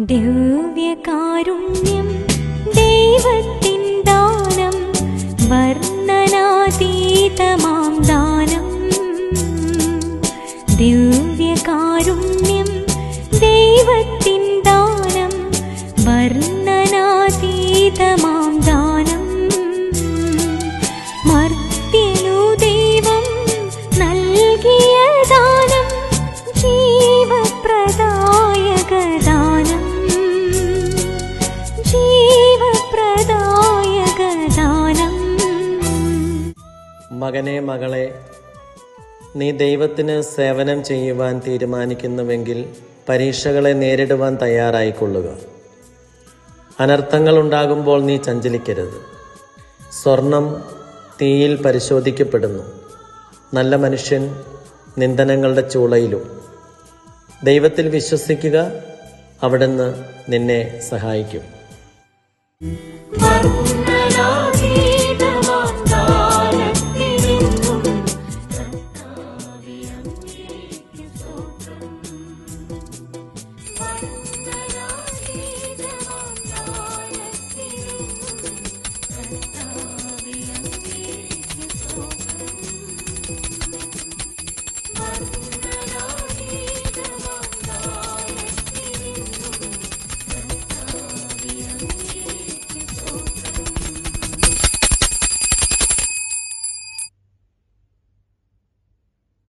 ദിവ്യകാരുണ്യം ദൈവത്തിൻ ദാനം വർണനാതീതമാം ദാനം. ദിവ്യകാരുണ്യം ദൈവത്തിൻ ദാനം വർണനാതീതമാം ദാനം. മർത്യനു മകനെ മകളെ നീ ദൈവത്തിന് സേവനം ചെയ്യുവാൻ തീരുമാനിക്കുന്നുവെങ്കിൽ പരീക്ഷകളെ നേരിടുവാൻ തയ്യാറായിക്കൊള്ളുക. അനർത്ഥങ്ങൾ ഉണ്ടാകുമ്പോൾ നീ ചഞ്ചലിക്കരുത്. സ്വർണം തീയിൽ പരിശോധിക്കപ്പെടുന്നു. നല്ല മനുഷ്യൻ നിന്ദനങ്ങളുടെ ചൂളയിലും. ദൈവത്തിൽ വിശ്വസിക്കുക അവിടുന്ന് നിന്നെ സഹായിക്കും ും.